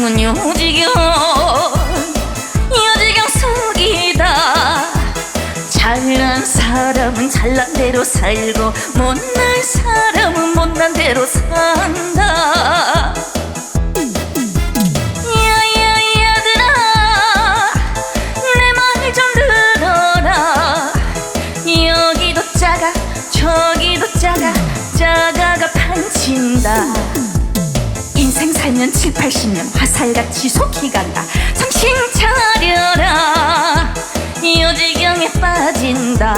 세상은 요지경 요지경 속이다. 잘난 사람은 잘난 대로 살고 못난 사람은 못난 대로 산 80년 7, 80년 화살같이 속히 간다. 정신 차려라. 요지경에 빠진다.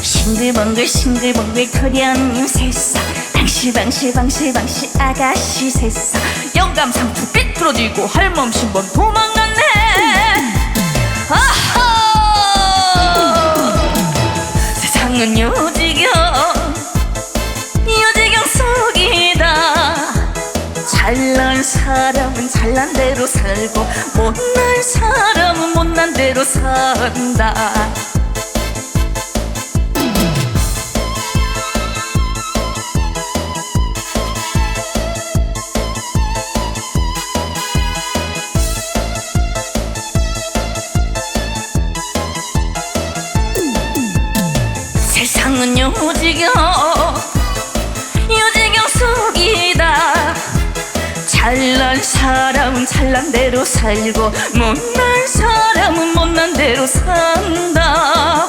싱글벙글 싱글벙글 코리안 뉴 세상 방시 방시 방시 방시 아가씨 세상 영감 상투 삐뚤어지고 할멈 신번 도망갔네. 아하! 세상은 요지경. 잘난 사람은 잘난 대로 살고 못난 사람은 못난 대로 산다. 세상은 요 잘난 사람은 잘난 대로 살고 못난 사람은 못난 대로 산다.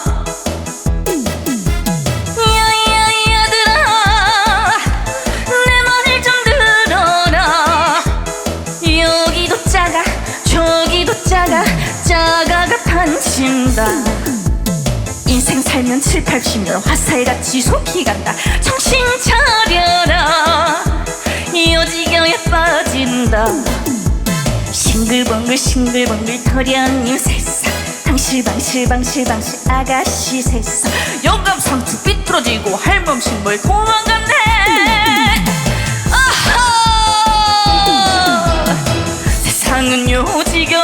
인생 살면 7, 80년 화살같이 속이 간다. 정신 차려 싱글벙글 싱글벙글 터련님 세상. 방실방실 방실방실 아가씨 세상. 영감 상투 삐뚤어지고 할멈 신발 도망갔네. 아하! 세상은 요지경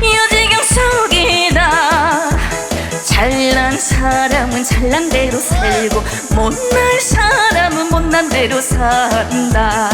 요지경 속이다. 잘난 사람은 잘난 대로 살고 못난 사람은 못난 대로 산다